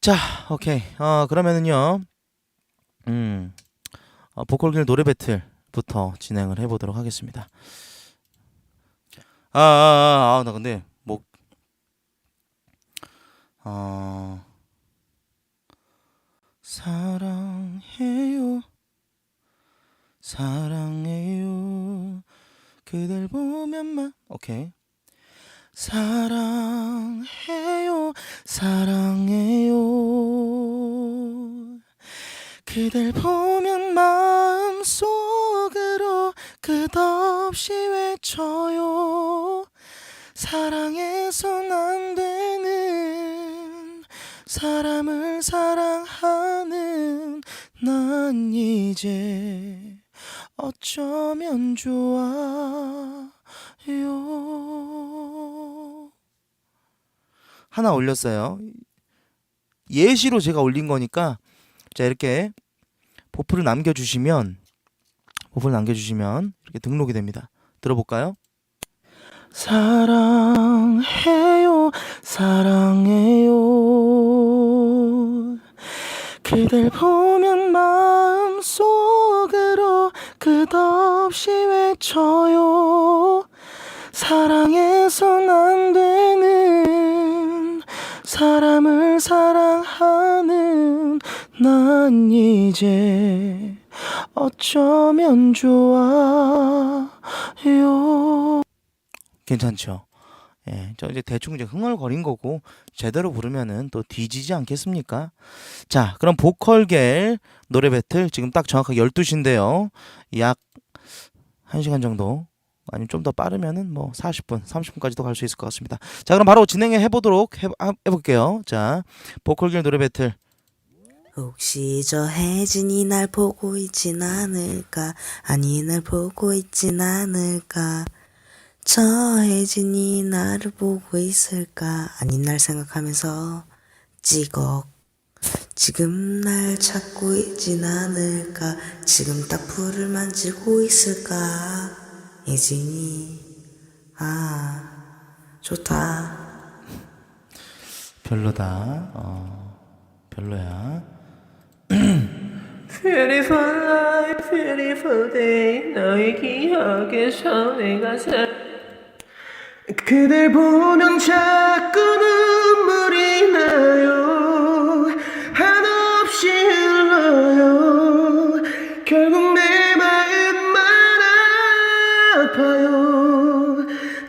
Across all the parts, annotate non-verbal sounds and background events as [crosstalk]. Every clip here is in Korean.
자, 오케이. 어, 그러면은요. 음. 어, 보컬길 노래 배틀부터 진행을 해 보도록 하겠습니다. 아, 아, 아, 아, 나 근데 목 어. 사랑해요. 사랑해요. 그댈 보면만 오케이. 사랑해요. 사랑해요. 그댈 보면 마음속으로 끝없이 외쳐요. 사랑해선 안 되는 사람을 사랑하는 난 이제 어쩌면 좋아요. 하나 올렸어요. 예시로 제가 올린 거니까 자 이렇게 보풀을 남겨주시면 보풀 남겨주시면 이렇게 등록이 됩니다. 들어볼까요? 사랑해요, 사랑해요. 그댈 보면 마음속으로 끝없이 외쳐요. 사랑해선 안 되는 사람을 사랑하는 난 이제 어쩌면 좋아요. 괜찮죠? 예, 저 이제 대충 이제 흥얼거린 거고 제대로 부르면은 또 뒤지지 않겠습니까? 자, 그럼 보컬겔 노래 배틀 지금 딱 정확하게 12시인데요. 약 1시간 정도 아니면 좀 더 빠르면은 뭐 40분, 30분까지도 갈 수 있을 것 같습니다. 자, 그럼 바로 진행해 보도록 해, 아, 해볼게요. 자, 보컬겔 노래 배틀 혹시 저 혜진이 날 보고 있진 않을까? 아니, 날 보고 있진 않을까? 저 혜진이 나를 보고 있을까? 아니, 날 생각하면서 찌걱. 지금 날 찾고 있진 않을까? 지금 딱 불을 만지고 있을까? 혜진이, 아, 좋다. 별로다. 어, 별로야. Beautiful life, beautiful day 너의 기억에서 내가 살 그댈 보면 자꾸 눈물이 나요. 한없이 흘러요. 결국 내 마음만 아파요.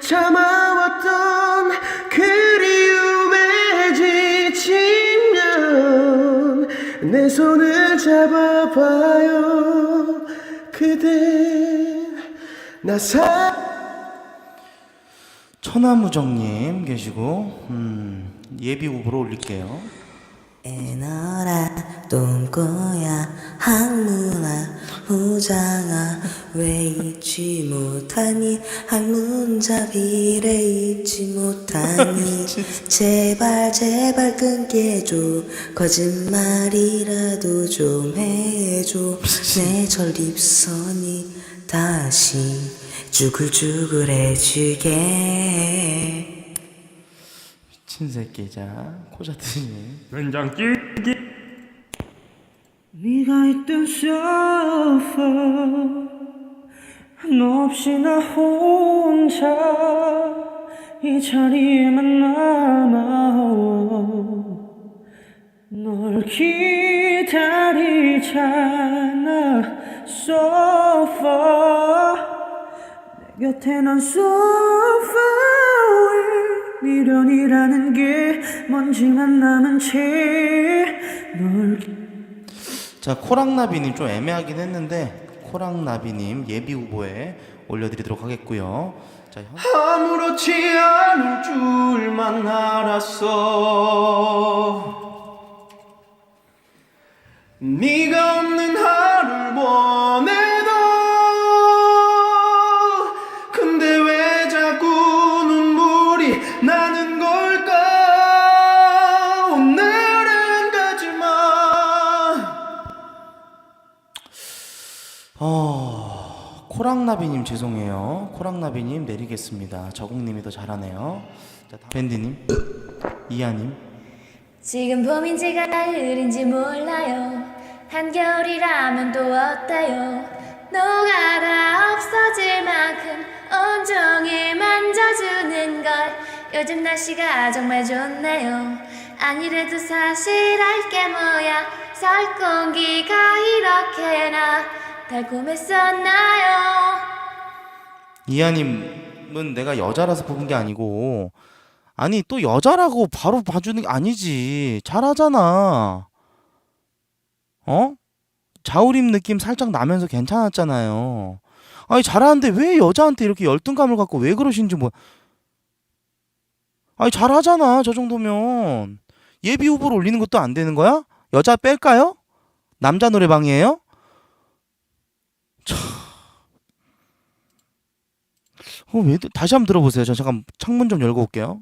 참아왔던 그리움에 지치면 내 손을 잡아봐요. 그대 나 사 천하무정님 계시고 음, 예비 후보로 올릴게요. 애너라 똥꼬야 항문아 후장아 왜 잊지 못하니? 한문잡이래 잊지 못하니? [laughs] 제발 제발 끊게 해줘. 거짓말이라도 좀 해줘. 내 전립선이 다시 쭈글쭈글해지게. 미친 새끼 자. 코자트님 된장찌개 네가 있던 소파 너 없이 나 혼자 이 자리에만 남아 널 기다리잖아 소파. 내 곁에 난 소파 위 미련이라는 게 먼지만 남은 채널 자 코랑나비님 좀 애매하긴 했는데 코랑나비님 예비 후보에 올려드리도록 하겠고요. 자 현... 아무렇지 않을 줄만 알았어 네가 없는 하루를 원해 코랑나비님 죄송해요. 코랑나비님 내리겠습니다. 저국님이 더 잘하네요. 자, 다음 밴디님, 이하님. 지금 봄인지 가을인지 몰라요 한겨울이라면 또 어때요 노가다 없어질 만큼 온종일 만져주는 걸 요즘 날씨가 정말 좋네요 아니래도 사실 알게 뭐야 설 공기가 이렇게나 달콤했었나요 이하님은 내가 여자라서 뽑은 게 아니고 아니 또 여자라고 바로 봐주는 게 아니지 잘하잖아 어? 자우림 느낌 살짝 나면서 괜찮았잖아요 아니 잘하는데 왜 여자한테 이렇게 열등감을 갖고 왜 그러신지 뭐 아니 잘하잖아 저 정도면 예비 후보로 올리는 것도 안 되는 거야? 여자 뺄까요? 남자 노래방이에요? 어, 왜 다시 한번 들어보세요. 저 잠깐 창문 좀 열고 올게요.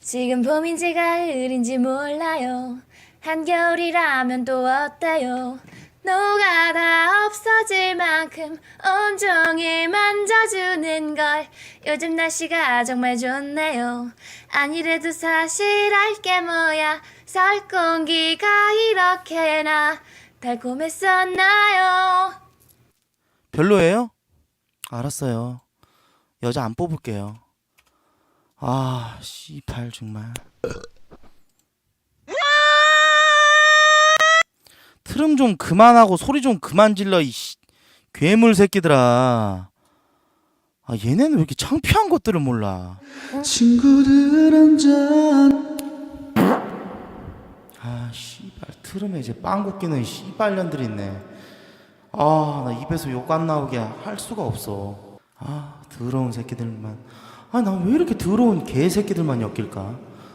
지금 봄인지 가을인지 몰라요. 한겨울이라면 또 어때요? 노가다 없어질 만큼 온종일 만져주는 걸 요즘 날씨가 정말 좋네요. 아니래도 사실 알게 뭐야 설 공기가 이렇게나 달콤했었나요? 별로예요? 알았어요. 여자 안 뽑을게요. 아, 씨발 정말. 트름 좀 그만하고 소리 좀 그만 질러 이 씨, 괴물 새끼들아. 아, 얘네는 왜 이렇게 창피한 것들을 몰라. 친구들 한잔 아, 씨발 트름에 이제 빵 굽기는 씨발년들이 있네. 아, 나 입에서 욕 안 나오게 할 수가 없어. 아, 더러운 새끼들만. 아, 나 왜 이렇게 더러운 개 새끼들만 엮일까?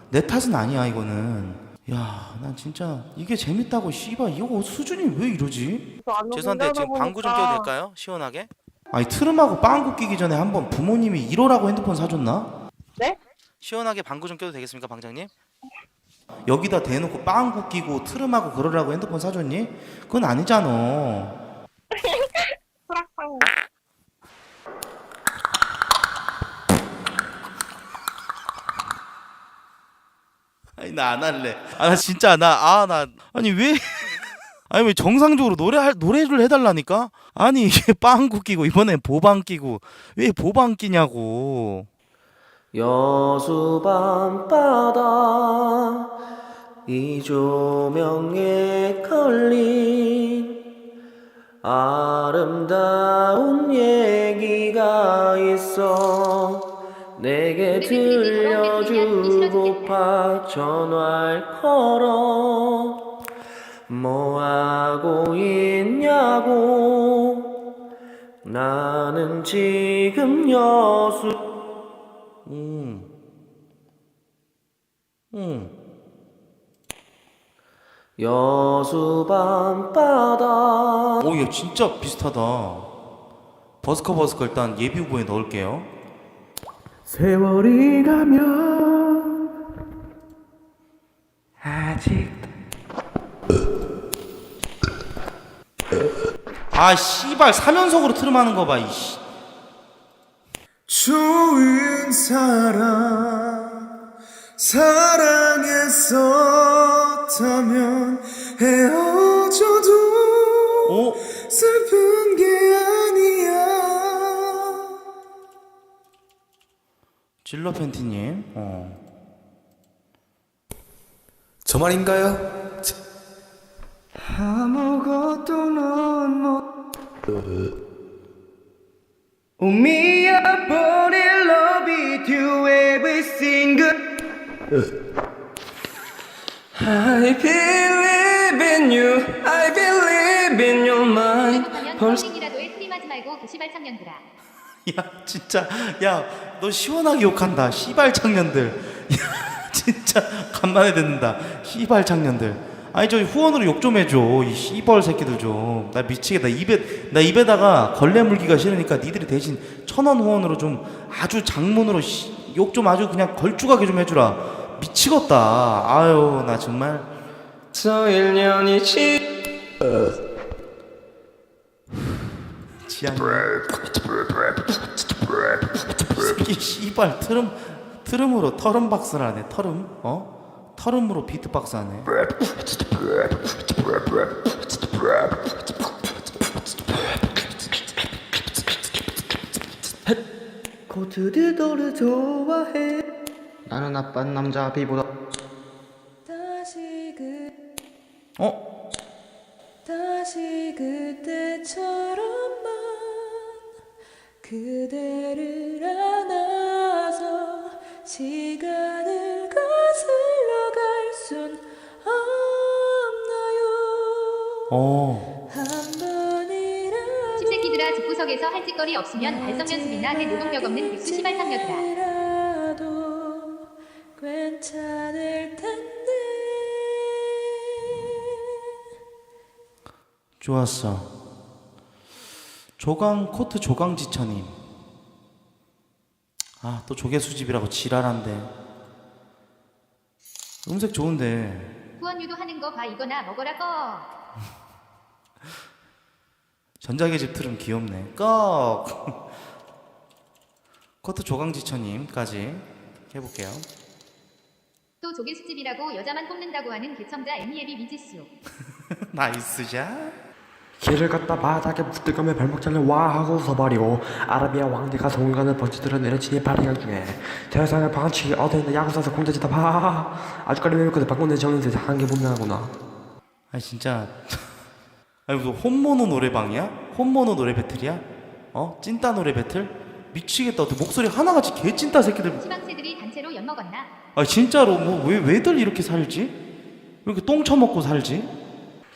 내 탓은 아니야, 이거는. 야, 난 진짜 이게 재밌다고 씨발 이거 수준이 왜 이러지? 죄송한데 지금 방구 좀 껴도 될까요? 시원하게? 아니 트름하고 빵구 끼기 전에 한번 부모님이 1호라고 핸드폰 사줬나? 네? 시원하게 방구 좀 껴도 되겠습니까, 방장님? 여기다 대놓고 빵구 끼고 트름하고 그러라고 핸드폰 사줬니? 그건 아니잖아. 프락상 [laughs] 아니 나 안 할래. 아 나 진짜 나 아 나 아니 왜 [laughs] 아니 왜 정상적으로 노래 할 노래를 해달라니까? 아니 이게 [laughs] 빵구 끼고 이번엔 보방 끼고 왜 보방 끼냐고. 여수 밤바다 이 조명에 걸린 아름다운 얘기가 있어. 내게 들려주고파 전화를 걸어 뭐하고 있냐고. 나는 지금 여수. 응. 응. 여수 밤바다 오, 얘 진짜 비슷하다. 버스커 버스커 일단 예비 후보에 넣을게요. 세월이 가면 아직 아, 씨발 사면석으로 트름하는 거 봐, 이씨. 좋은 사람 사랑했 었다면 헤어져도 오, 슬픈 게 아니야 질러 팬티님. 어. 저 말인가요? 아무것도 넌못 Oh me I fall in love with you every single I believe in you I believe in your mind 그렇다면 평생이라도의 트림하지 말고 그 시발 청년들아. [laughs] 야, 진짜. 야, 너 시원하게 욕한다. 씨발 청년들. [laughs] 야, 진짜 간만에 듣는다. 씨발 청년들. 아니 저 후원으로 욕 좀 해줘. 이 씨벌 새끼들 좀. 나 미치겠다. 입에 나 입에다가 걸레 물기가 싫으니까 니들이 대신 천원 후원으로 좀 아주 장문으로 욕 좀 아주 그냥 걸쭉하게 좀 해주라. 미치겠다. 아유 나 정말. 저 1년이 지 새끼 씨발 트름 트름으로 터름 박스를 하네 터름 어? 터름으로 비트박스 하네. 너를 좋아해 나는 나쁜 남자 비보다 다시 그 어? 다시 그때처럼만 그대를 안아서 시간을 거슬러 갈 순 없나요? 어. 한 번이라도 집새끼들아 집구석에서 할 짓거리 없으면 발성 연습이나 해 노동력 없는 백수 시발 상녀들아 좋았어. 조강 코트 조강지처님 아 또 조개 수집이라고 지랄한데. 음색 좋은데. 후원 유도하는 거 봐 이거나 먹어라 꺼 전자계 집 틀은 귀엽네. 꺽! [laughs] 코트 조강지처님까지 해볼게요. 또 조개 수집이라고 여자만 뽑는다고 하는 개청자 애니에비 미지수. [laughs] 나이스샷 길을 걷다 바닥에 붙들감에 발목 잘려 와 하고 웃어버리고 아라비아 왕대가 송가는 번지들은 내려치니 발행한 중에 세상의 방치기 어디 있는 야구사서 공자지다 봐 아주까지 외우거든 바꾼 내 정인세 한게 분명하구나 아니 진짜 아니 무슨 홈모노 노래방이야? 홈모노 노래 배틀이야? 어? 찐따 노래 배틀? 미치겠다 어떻게 목소리 하나같이 개 찐따 새끼들 시방새들이 단체로 엿먹었나 아 진짜로 뭐 왜 왜들 이렇게 살지? 왜 이렇게 똥 처먹고 살지?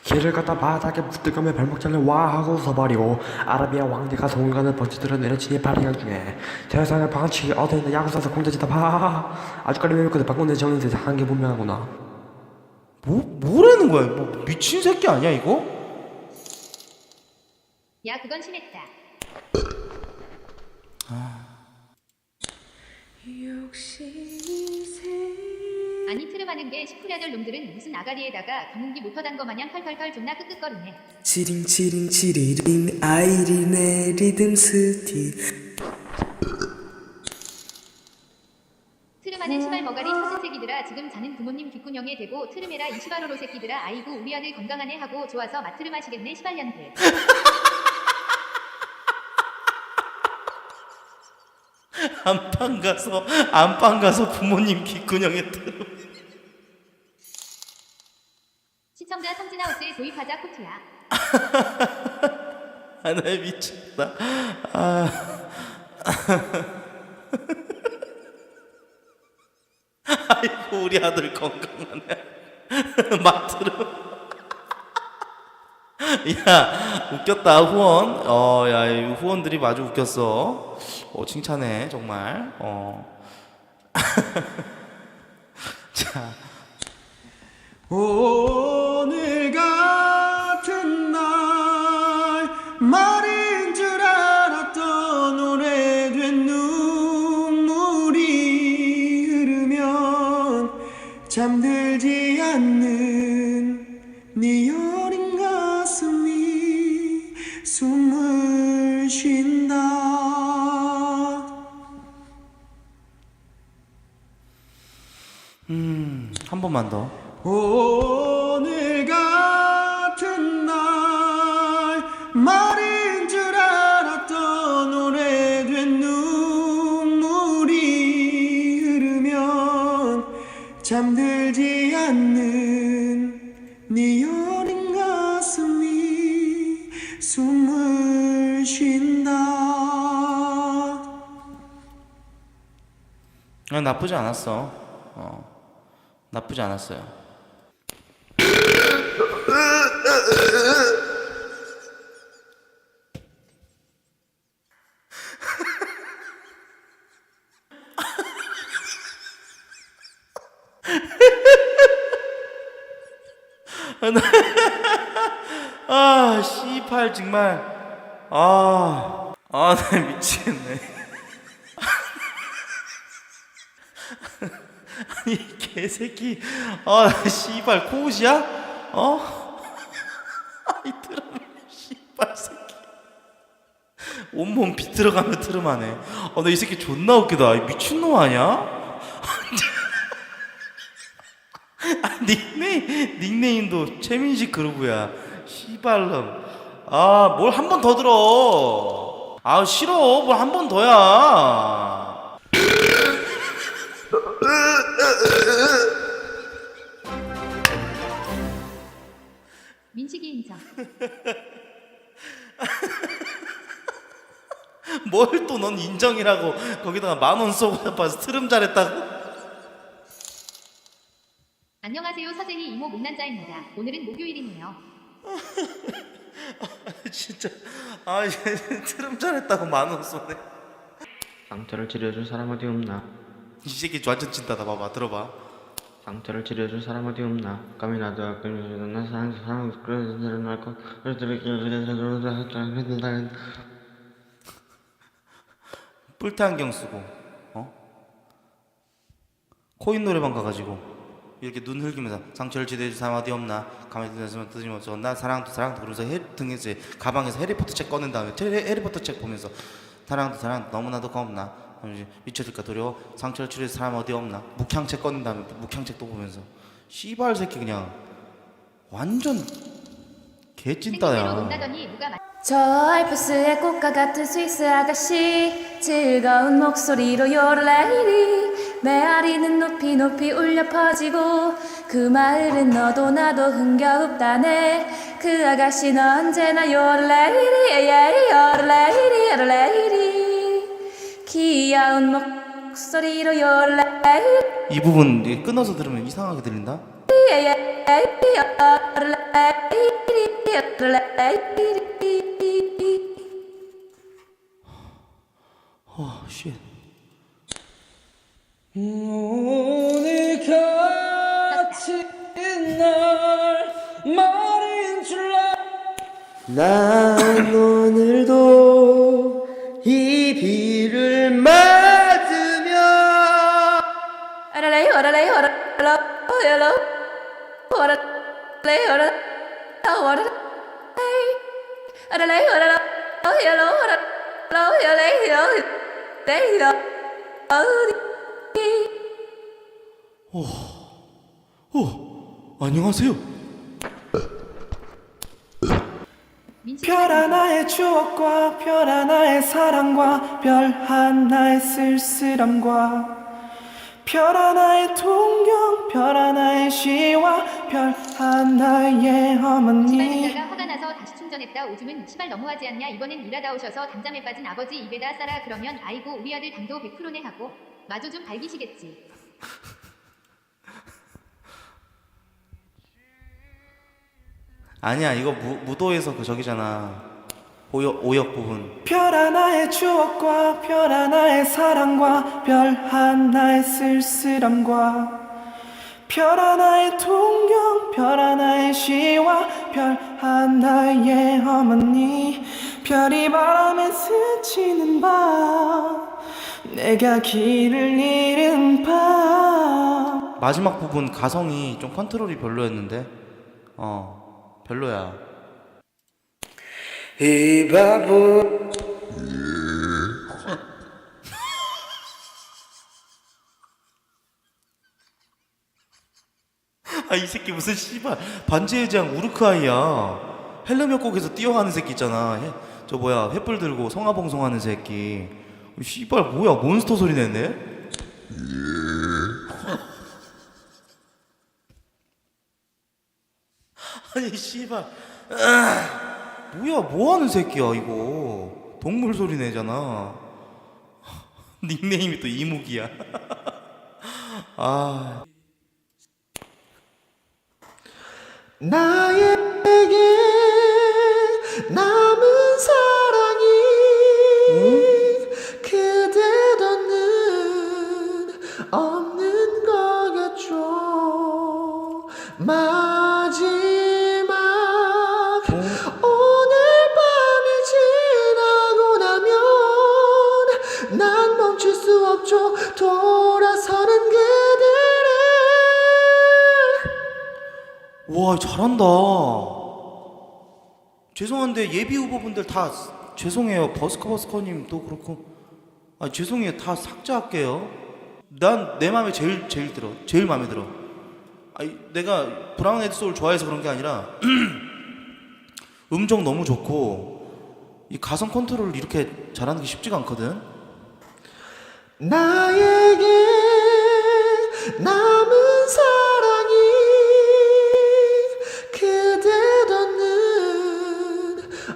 길을 걷다 바닥에 붙들감에 발목 잘려 와 하고 웃어버리고 아라비아 왕대가 송가는 번지들은 내려치니 발행한 중에 세상의 방치기 어디 있는 야구사서 공자지다 봐 아주까지 외우거든 바꾼 내 정인세 한게 분명하구나 뭐 뭐라는 거야? 뭐 미친 새끼 아니야 이거? 야 그건 심했다 욕심이 새 아니 트름하는 게 시쿠랴들 놈들은 무슨 아가리에다가 경운기 모터 단거 마냥 펄펄펄 존나 끄끄거리네. 치링 치링 치리링 아이린의 리듬 스틱 트름하는 시발 머가리 혀진 새끼들아 지금 자는 부모님 귓구녕에 대고 트름해라 이 시발로로 새끼들아. 아이고 우리 아들 건강하네 하고 좋아서 마트름 하시겠네 시발년들. 안방 가서 안방 가서 부모님 귓구녕에 들어. 시청자 성진아우스에 도입하자 코트야 [laughs] 아 나 미쳤다. 아. [laughs] 아이고 우리 아들 건강하네. [laughs] 마트로. 야 웃겼다 후원. 어야 후원들이 마주 웃겼어. 어 칭찬해 정말. 어. 자. 오 번만 더. 오늘 같은 날 말인 줄 알았던 오래된 눈물이 흐르면 잠들지 않는 네 어린 가슴이 숨을 쉰다 아, 나쁘지 않았어. 어. 나쁘지 않았어요. 아, 씨팔 정말. 아, 아, 나 미치겠네. [laughs] 아니 개새끼 아 씨발 코웃이야? 어? [laughs] 아이 드라마 씨발 새끼 온몸 비틀어가며 트름하네. 어, 나이 새끼 존나 웃기다. 이 미친놈 아니야? [laughs] 아, 닉네임, 닉네임도 최민식 그루브야. 씨발놈. 아, 뭘 한 번 더 들어. 아, 싫어. 뭘 한 번 더야. 민식이 인정. [laughs] 뭘 또 넌 인정이라고 거기다가 만 원 쏘고 잡아서 트름 잘했다고? 안녕하세요 서재희 이모 못난자입니다. 오늘은 목요일이네요. [laughs] 진짜 아 [laughs] 트름 잘했다고 만 원 쏘네. 상처를 치료해줄 사람 어디 없나 이 새끼 완전 찐따다 봐봐 들어봐. 상처를 치료해줄 사람 어디 없나? 감히 나도 아끼는 난 사랑 사랑 그런 사람 말고 뿔테 안경 쓰고 어? 코인 노래방 가가지고 이렇게 눈 흘기면서 상처를 치료해줄 사람 어디 없나? 가만히 있으면 뜨지없어 나 사랑도 사랑도 그러면서 해, 등에서 가방에서 해리포터 책 꺼낸 다음에 해, 해리포터 책 보면서 사랑도 사랑 너무나도 겁나 미쳐질까 두려워 상처를 치료해줄 사람 어디 없나? 묵향책 꺼낸 다음에 묵향책 또 보면서. 씨발 새끼 그냥. 완전 개찐따야. 저 알프스의 꽃과 같은 스위스 아가씨. 즐거운 목소리로 요르레이리 메아리는 높이 높이 울려 퍼지고 그 마을은 너도 나도 흥겨웁다네. 그 아가씨는 언제나 요르레이리 예예 요르레이리 요르레이리 귀여운 목소리로 요르레이리 이 부분 이게 끊어서 들으면 이상하게 들린다 어, 쉣. 오늘 같은 날 말인 줄 알아 난 오늘도 hello. What a lay, what a oh, what a hey. What a lay, what a oh, hello, what a hello, hello, hello, hello, hello. 오, 오, 안녕하세요. 별 하나의 추억과 별 하나의 사랑과 별 하나의 쓸쓸함과 별 하나의 동경 별 하나의 시와 별 하나의 어머니. 시발 듣다가 화가 나서 다시 충전했다. 오줌은 시발 너무하지 않냐? 이번엔 일하다 오셔서 담잠에 빠진 아버지 입에다 싸라 그러면 아이고 우리 아들 당도 100%네 하고 마주 좀 밝히시겠지. 아니야, 이거 무, 무도에서 그 저기잖아. 오역, 오역 부분. 별 하나의 추억과 별 하나의 사랑과 별 하나의 쓸쓸함과 별 하나의 동경 별 하나의 시와 별 하나의 어머니 별이 바람에 스치는 밤 내가 길을 잃은 밤 마지막 부분 가성이 좀 컨트롤이 별로였는데, 어, 별로야. 이 바보 아, 이 새끼 무슨 씨발 반지의 제왕 우르크아이야. 헬름역곡에서 뛰어가는 새끼 있잖아. 해- 저 뭐야 횃불 들고 성화봉송하는 새끼. 씨발 뭐야 몬스터 소리 냈네? [laughs] 아니 씨발 아, 뭐야 뭐하는 새끼야 이거 동물 소리 내잖아. [laughs] 닉네임이 또 이무기야. [laughs] 아 나에게 남은 사랑이 그대도는 없는 거겠죠 마 와 잘한다. 죄송한데 예비 후보분들 다 죄송해요. 버스커 버스커님도 그렇고. 아 죄송해요. 다 삭제할게요. 난 내 마음에 제일 제일 들어. 제일 마음에 들어. 아니 내가 브라운 헤드 소울 좋아해서 그런 게 아니라 [clears throat] 음정 너무 좋고 이 가성 컨트롤을 이렇게 잘하는 게 쉽지가 않거든. 나에게 남은 사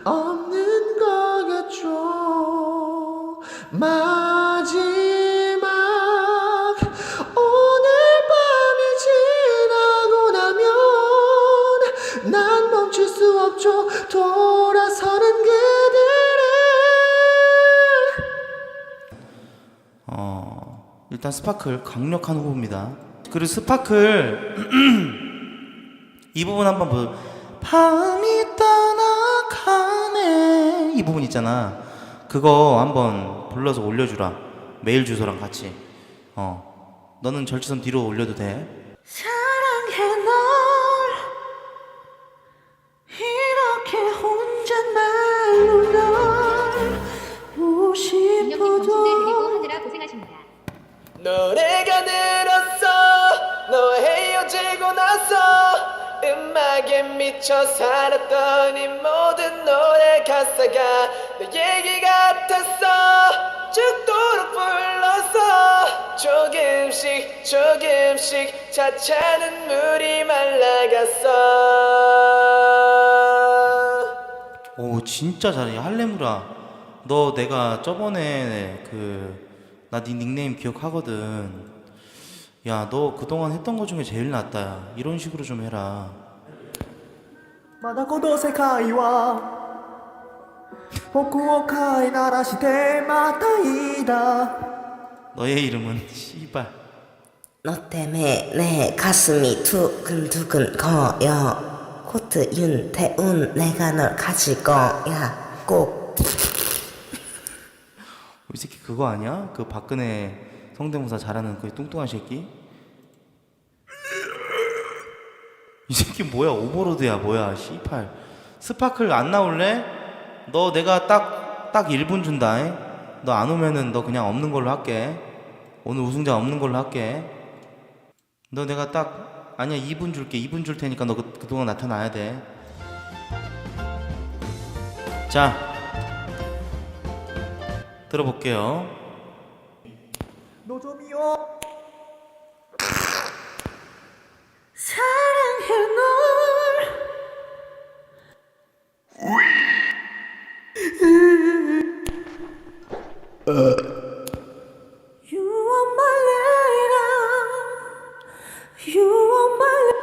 없는 거겠죠 마지막 오늘 밤이 지나고 나면 난 멈출 수 없죠 돌아서는 그대를 어, 일단 스파클 강력한 후보입니다. 그리고 스파클 [clears throat] 이 부분 한번 보. 밤이 떠나가네 이 부분 있잖아. 그거 한번 불러서 올려주라. 메일 주소랑 같이. 어, 너는 절치선 뒤로 올려도 돼. 사랑해 널 이렇게 혼잣말로 널 보고 싶어도 하느라 고생하십니다. 노래가 늘 음악에 미쳐 살았던 이 모든 노래 가사가 내 얘기 같았어. 죽도록 불렀어 조금씩 조금씩 차차 눈물이 말라갔어. 오 진짜 잘해. 할레무라. 너 내가 저번에 그 나 네 닉네임 기억하거든. 야 너 그동안 했던 거 중에 제일 낫다. 야 이런 식으로 좀 해라 まだこの世界は僕を飼いならしてまたいいだ 너의 이름은 씨발 너 때문에 내 가슴이 두근두근 거려 코트 윤태운 내가 널 가질 거야 꼭 이 새끼 그거 아니야? 그 박근혜 성대모사 잘하는 그 뚱뚱한 새끼? 이 새끼 뭐야? 오버로드야 뭐야? 씨팔 스파클 안 나올래? 너 내가 딱 딱 1분 준다 너 안 오면은 너 그냥 없는 걸로 할게. 오늘 우승자 없는 걸로 할게. 너 내가 딱 아니야 2분 줄게. 2분 줄 테니까 너 그, 그동안 나타나야 돼자. 들어볼게요. 노점이요. 사랑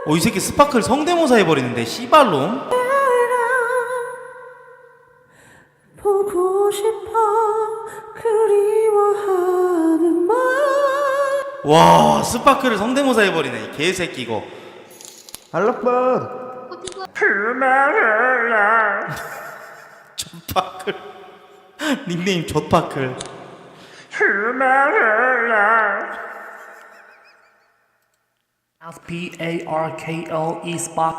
어 이 새끼 스파클 성대모사 해버리는데 씨발놈. 보고 싶어 그리워하는 말. 와 스파클을 성대모사 해버리네 이 개새끼 이거 코트고 좆파클. [laughs] 닉네임 좆파클. S-P-A-R-K-L-E spot.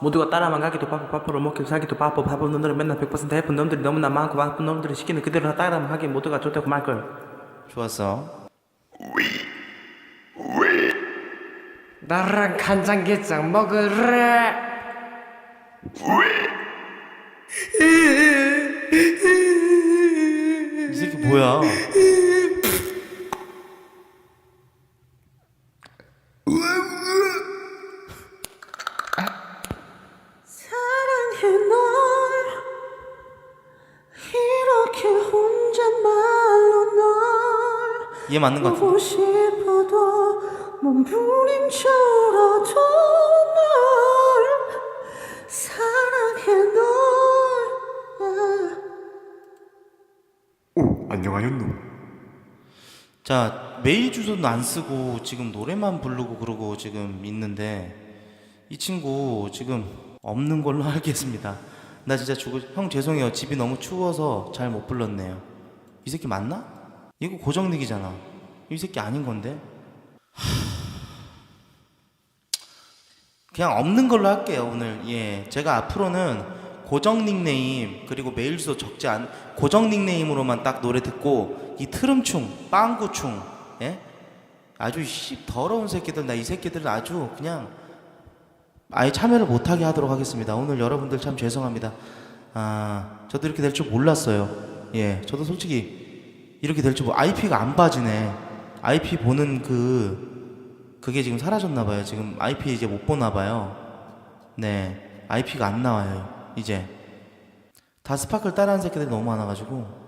모두가 따라만 가기도 바빠 바빠로 먹기도 살기도 바빠. 바쁜 놈들은 맨날 100% 해픈 놈들이 너무나 많고 바쁜 놈들이 시키는 그대로 따라만 하긴 모두가 좋다고 말걸. 좋았어 나랑 간장게장 먹으래. 이 새끼 뭐야? 사랑해 널. 이렇게 혼잣말로 널 얘 맞는 거 같은데? 보고 몸부림쳐라도 널 사랑해 널. 오 안녕하였노? 자 메일 주소는 안 쓰고 지금 노래만 부르고 그러고 지금 있는데 이 친구 지금 없는 걸로 [laughs] 알겠습니다. 나 진짜 죽을 형 죄송해요. 집이 너무 추워서 잘 못 불렀네요. 이 새끼 맞나? 이거 고정닉이잖아. 이 새끼 아닌 건데? 하... 그냥 없는 걸로 할게요 오늘 예 제가 앞으로는 고정 닉네임 그리고 메일 주소 적지 않 고정 닉네임으로만 딱 노래 듣고 이 트름충 빵구충 예 아주 씨 더러운 새끼들 나 이 새끼들은 아주 그냥 아예 참여를 못하게 하도록 하겠습니다. 오늘 여러분들 참 죄송합니다. 아 저도 이렇게 될 줄 몰랐어요. 예 저도 솔직히 이렇게 될줄 몰. IP가 안 빠지네. IP 보는 그 그게 지금 사라졌나 봐요. 지금 IP 이제 못 보나 봐요. 네, IP가 안 나와요. 이제 다 스파클 따라하는 새끼들이 너무 많아가지고.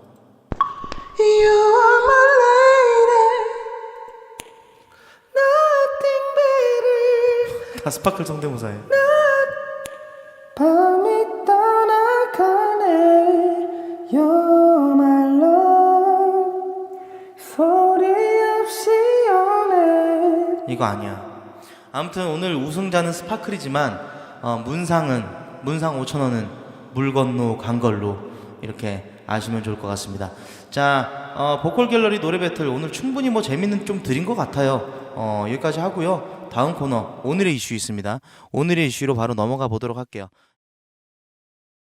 다 스파클 성대모사에. 밤 아무튼 오늘 우승자는 스파클이지만 어, 문상은 문상 5천 원은 물 건너 간 걸로 이렇게 아시면 좋을 것 같습니다. 자, 어, 보컬 갤러리 노래 배틀 오늘 충분히 뭐 재밌는 좀 드린 것 같아요. 어, 여기까지 하고요. 다음 코너 오늘의 이슈 있습니다. 오늘의 이슈로 바로 넘어가 보도록 할게요.